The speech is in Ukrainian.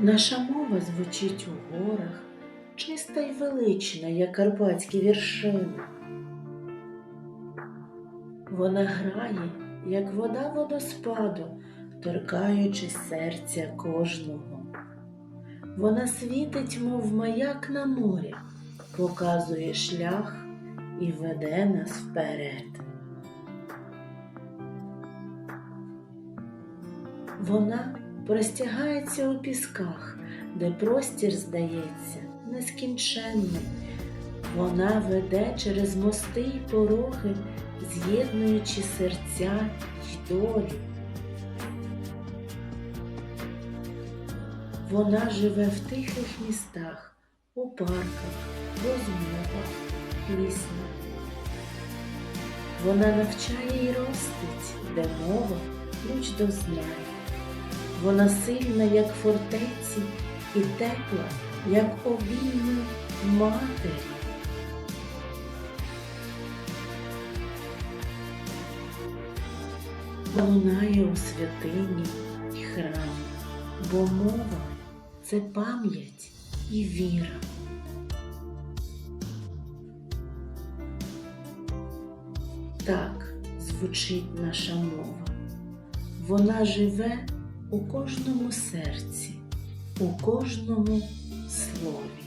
Наша мова звучить у горах, чиста й велична, як карпатські віршини. Вона грає, як вода водоспаду, торкаючи серця кожного. Вона світить, мов маяк на морі, показує шлях і веде нас вперед. Вона простягається у пісках, де простір здається нескінченний. Вона веде через мости й пороги, з'єднуючи серця й долі. Вона живе в тихих містах, у парках, розмовах, піснях. Вона навчає й ростить, де мова ключ до знань. Вона сильна, як фортеці, і тепла, як обійми матері. Лунає у святині й храмі, бо мова це пам'ять і віра. Так звучить наша мова. Вона живе у кожному серці, у кожному слові.